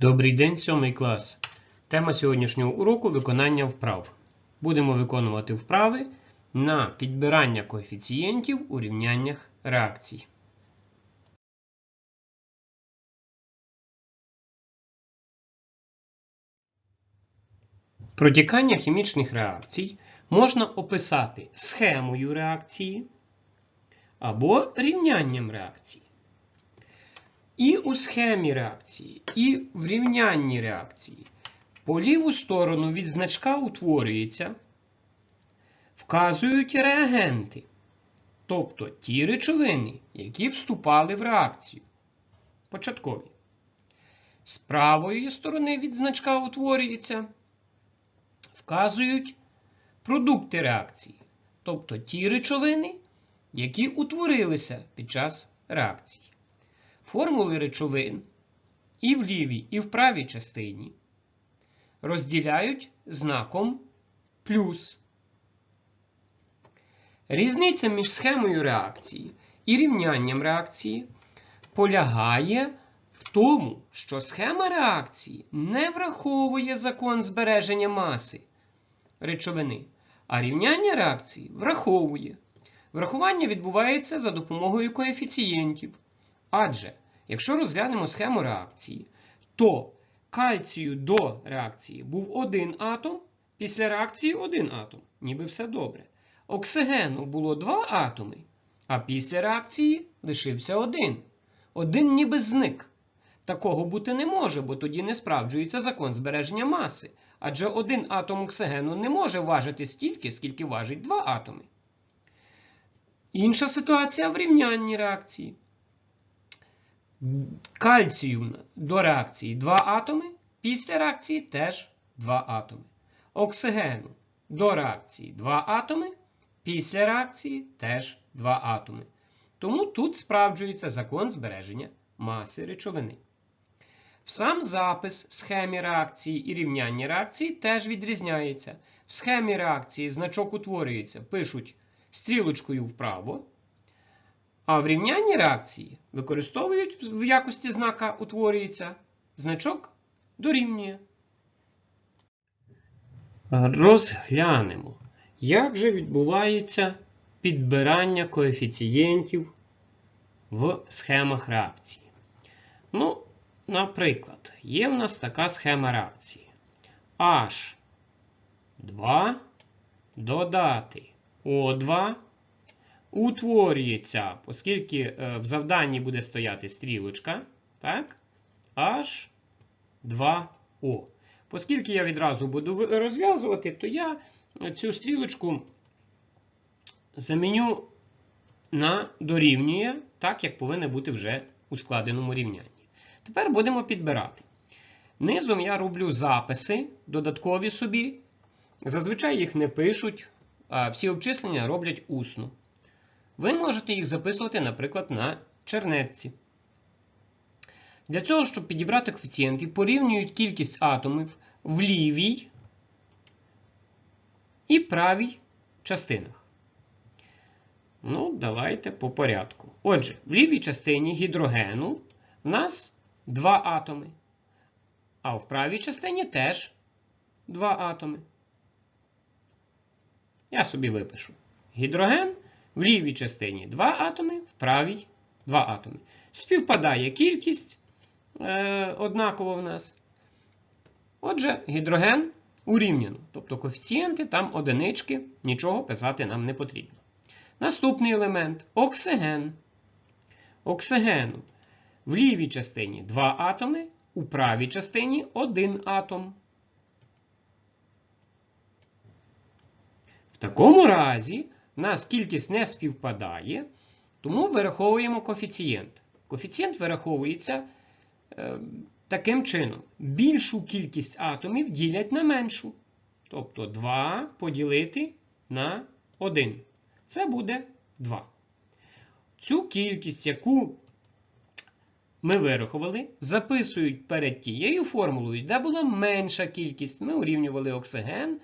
Добрий день, сьомий клас. Тема сьогоднішнього уроку виконання вправ. Будемо виконувати вправи на підбирання коефіцієнтів у рівняннях реакцій. Протікання хімічних реакцій можна описати схемою реакції або рівнянням реакції. І у схемі реакції, і в рівнянні реакції по ліву сторону від значка утворюється, вказують реагенти, тобто ті речовини, які вступали в реакцію. Початкові. З правої сторони від значка утворюється, вказують продукти реакції, тобто ті речовини, які утворилися під час реакції. Формули речовин і в лівій, і в правій частині розділяють знаком плюс. Різниця між схемою реакції і рівнянням реакції полягає в тому, що схема реакції не враховує закон збереження маси речовини, а рівняння реакції враховує. Врахування відбувається за допомогою коефіцієнтів. Адже, якщо розглянемо схему реакції, то кальцію до реакції був один атом, після реакції один атом, ніби все добре. Оксигену було два атоми, а після реакції лишився один. Один ніби зник. Такого бути не може, бо тоді не справджується закон збереження маси. Адже один атом оксигену не може важити стільки, скільки важить два атоми. Інша ситуація в рівнянні реакції. Кальцію до реакції 2 атоми, після реакції теж 2 атоми. Оксигену до реакції 2 атоми, після реакції теж 2 атоми. Тому тут справджується закон збереження маси речовини. В сам запис схемі реакції і рівняння реакції теж відрізняється. В схемі реакції значок утворюється, пишуть стрілочкою вправо. А в рівнянні реакції використовують в якості знака утворюється значок дорівнює. Розглянемо, як же відбувається підбирання коефіцієнтів в схемах реакції. Ну, наприклад, є в нас така схема реакції. H2 додати O2 утворюється, оскільки в завданні буде стояти стрілочка, так, H2O. Оскільки я відразу буду розв'язувати, то я цю стрілочку заміню на дорівнює, так, як повинно бути вже у складеному рівнянні. Тепер будемо підбирати. Низом я роблю записи, додаткові собі. Зазвичай їх не пишуть, всі обчислення роблять усно. Ви можете їх записувати, наприклад, на чернетці. Для цього, щоб підібрати коефіцієнти, порівнюють кількість атомів в лівій і правій частинах. Ну, давайте по порядку. Отже, в лівій частині гідрогену в нас два атоми. А в правій частині теж два атоми. Я собі випишу. Гідроген в лівій частині 2 атоми, в правій 2 атоми. Співпадає кількість е, однаково в нас. Отже, гідроген урівняно. Тобто коефіцієнти там одинички, нічого писати нам не потрібно. Наступний елемент оксиген. Оксигену в лівій частині 2 атоми, у правій частині 1 атом. В такому разі у нас кількість не співпадає, тому вираховуємо коефіцієнт. Коефіцієнт вираховується е, таким чином: більшу кількість атомів ділять на меншу. Тобто 2 поділити на 1. Це буде 2. Цю кількість, яку ми вирахували, записують перед тією формулою, де була менша кількість. Ми урівнювали оксиген.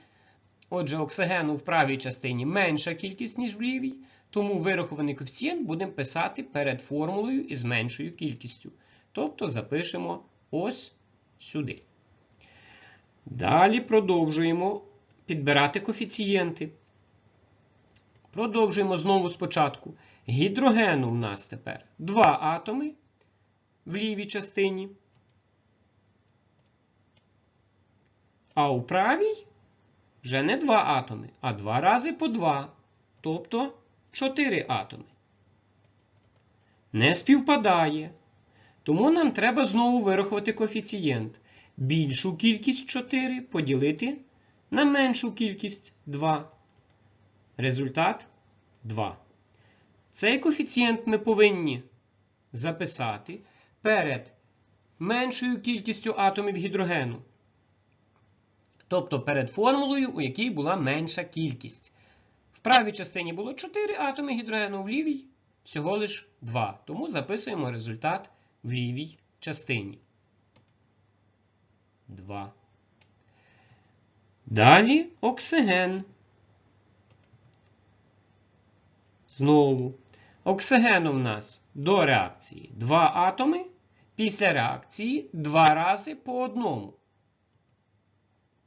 Отже, оксигену в правій частині менша кількість, ніж в лівій, тому вирахований коефіцієнт будемо писати перед формулою із меншою кількістю. Тобто запишемо ось сюди. Далі продовжуємо підбирати коефіцієнти. Продовжуємо знову спочатку. Гідрогену в нас тепер два атоми в лівій частині. А у правій вже не два атоми, а два рази по два. Тобто 4 атоми. Не співпадає. Тому нам треба знову вирахувати коефіцієнт. Більшу кількість 4 поділити на меншу кількість 2. Результат 2. Цей коефіцієнт ми повинні записати перед меншою кількістю атомів гідрогену. Тобто перед формулою, у якій була менша кількість. В правій частині було 4 атоми гідрогену, в лівій всього лиш 2. Тому записуємо результат в лівій частині. 2. Далі оксиген. Знову. Оксигену в нас до реакції 2 атоми. Після реакції 2 рази по одному.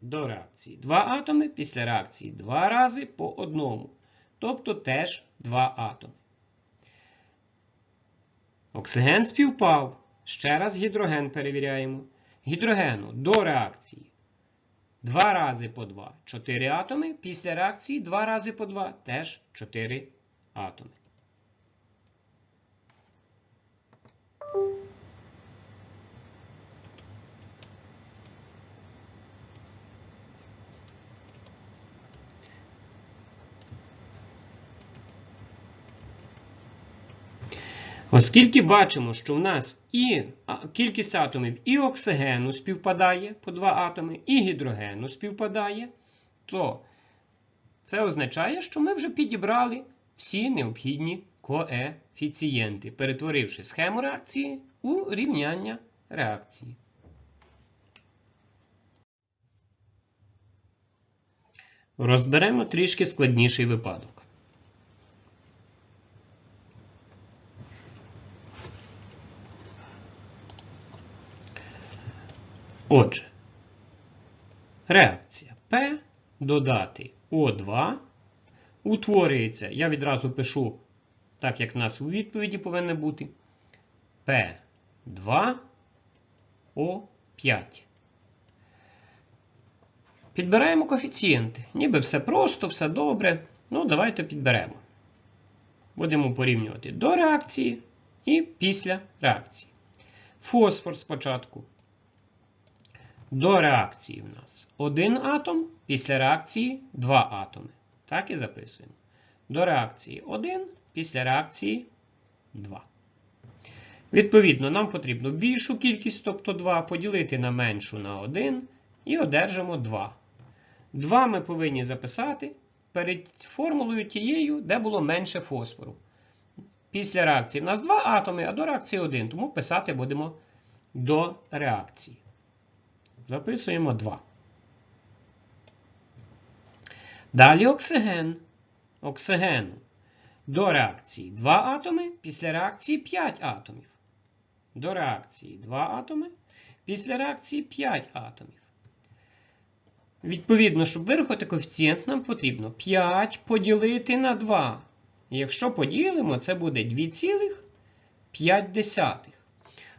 До реакції 2 атоми, після реакції 2 рази по одному. Тобто теж 2 атоми. Оксиген співпав. Ще раз гідроген перевіряємо. Гідрогену до реакції 2 рази по 2 4 атоми. Після реакції 2 рази по 2 теж 4 атоми. Оскільки бачимо, що в нас і кількість атомів і оксигену співпадає по два атоми, і гідрогену співпадає, то це означає, що ми вже підібрали всі необхідні коефіцієнти, перетворивши схему реакції у рівняння реакції. Розберемо трішки складніший випадок. Отже, реакція P додати О2 утворюється, я відразу пишу, так як в нас у відповіді повинно бути, P2O5. Підбираємо коефіцієнти. Ніби все просто, все добре. Ну, давайте підберемо. Будемо порівнювати до реакції і після реакції. Фосфор спочатку. До реакції в нас один атом, після реакції два атоми. Так і записуємо. До реакції 1, після реакції 2. Відповідно, нам потрібно більшу кількість, тобто 2, поділити на меншу на 1 і одержимо 2. 2 ми повинні записати перед формулою тією, де було менше фосфору. Після реакції в нас 2 атоми, а до реакції 1, тому писати будемо до реакції. Записуємо 2. Далі оксиген. Оксигену. До реакції 2 атоми, після реакції 5 атомів. До реакції 2 атоми, після реакції 5 атомів. Відповідно, щоб вирахувати коефіцієнт, нам потрібно 5 поділити на 2. Якщо поділимо, це буде 2,5.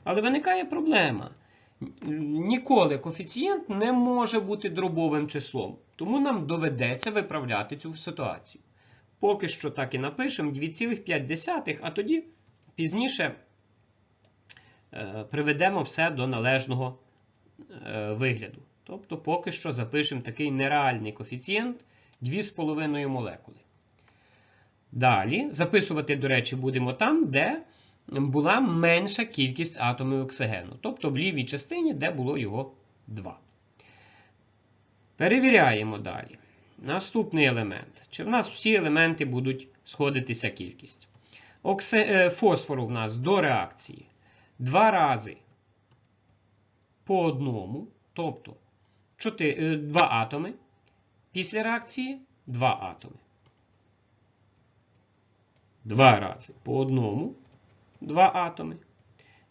Але виникає проблема. Ніколи коефіцієнт не може бути дробовим числом. Тому нам доведеться виправляти цю ситуацію. Поки що так і напишемо 2,5, а тоді пізніше е, приведемо все до належного е, вигляду. Тобто, поки що запишемо такий нереальний коефіцієнт 2,5 молекули. Далі записувати, до речі, будемо там, де була менша кількість атомів оксигену. Тобто в лівій частині, де було його 2. Перевіряємо далі. Наступний елемент. Чи в нас всі елементи будуть сходитися кількість? Окси... Е, фосфору в нас до реакції. Два рази по одному. Тобто 4... 2 е, атоми. Після реакції 2 атоми. Два рази по одному. 2 атоми.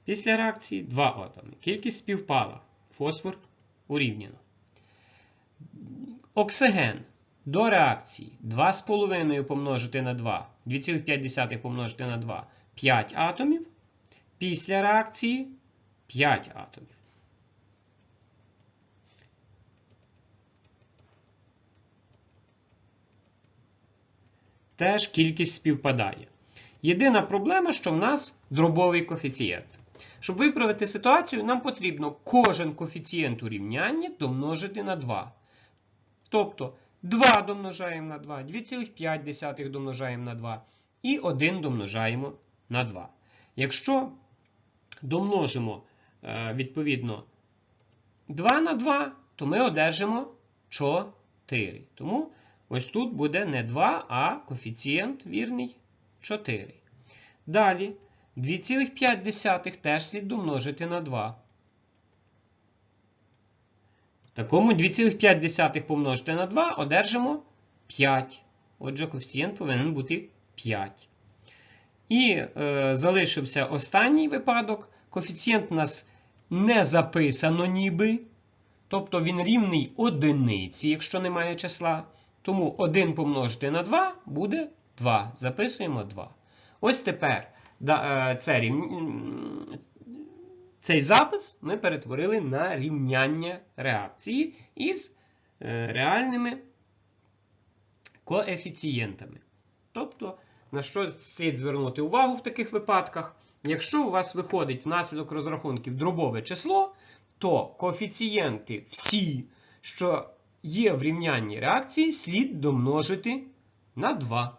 Після реакції 2 атоми. Кількість співпала. Фосфор урівняно. Оксиген до реакції 2,5 помножити на 2, 2,5 помножити на 2, 5 атомів. Після реакції 5 атомів. Теж кількість співпадає. Єдина проблема, що в нас дробовий коефіцієнт. Щоб виправити ситуацію, нам потрібно кожен коефіцієнт у рівнянні домножити на 2. Тобто 2 домножаємо на 2, 2,5 домножаємо на 2 і 1 домножаємо на 2. Якщо домножимо е, відповідно 2 на 2, то ми одержимо 4. Тому ось тут буде не 2, а коефіцієнт вірний 4. Далі 2,5 теж слід домножити на 2. Такому 2,5 помножити на 2 одержимо 5. Отже, коефіцієнт повинен бути 5. І е, залишився останній випадок. Коефіцієнт у нас не записано ніби. Тобто він рівний одиниці, якщо немає числа. Тому 1 помножити на 2 буде 2. Записуємо 2. Ось тепер е, цей запис ми перетворили на рівняння реакції із е, реальними коефіцієнтами. Тобто, на що слід звернути увагу в таких випадках? Якщо у вас виходить внаслідок розрахунків дробове число, то коефіцієнти всі, що є в рівнянні реакції, слід домножити на 2.